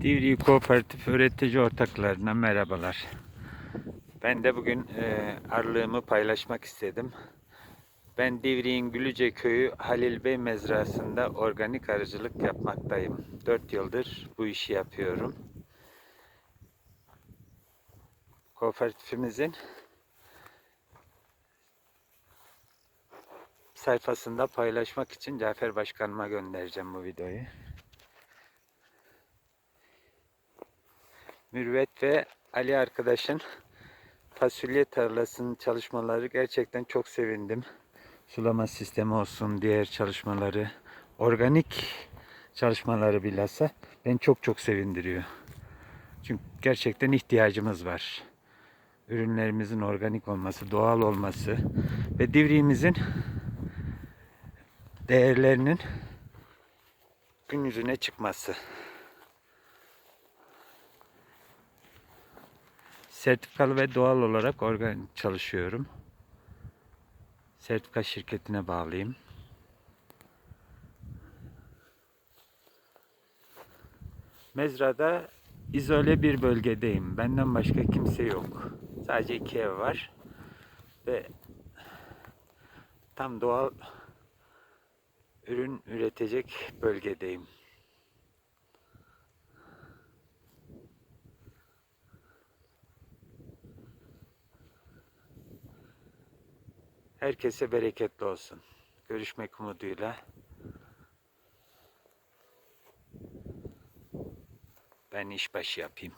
Divriği Kooperatif Üretici Ortaklarına merhabalar. Ben de bugün e, arlığımı paylaşmak istedim. Ben Divriğin Gülüce Köyü Halil Bey mezrasında organik arıcılık yapmaktayım. 4 yıldır bu işi yapıyorum. Kooperatifimizin sayfasında paylaşmak için Cafer Başkanıma göndereceğim bu videoyu. Mürvet ve Ali arkadaşın fasulye tarlasının çalışmaları gerçekten çok sevindim. Sulama sistemi olsun, diğer çalışmaları, organik çalışmaları bilhassa beni çok çok sevindiriyor. Çünkü gerçekten ihtiyacımız var. Ürünlerimizin organik olması, doğal olması ve divriğimizin değerlerinin gün yüzüne çıkması. Sertifikalı ve doğal olarak organ çalışıyorum. Sertifika şirketine bağlıyım. Mezra'da izole bir bölgedeyim. Benden başka kimse yok. Sadece iki ev var. Ve tam doğal ürün üretecek bölgedeyim. Herkese bereketli olsun. Görüşmek umuduyla. Ben işbaşı yapayım.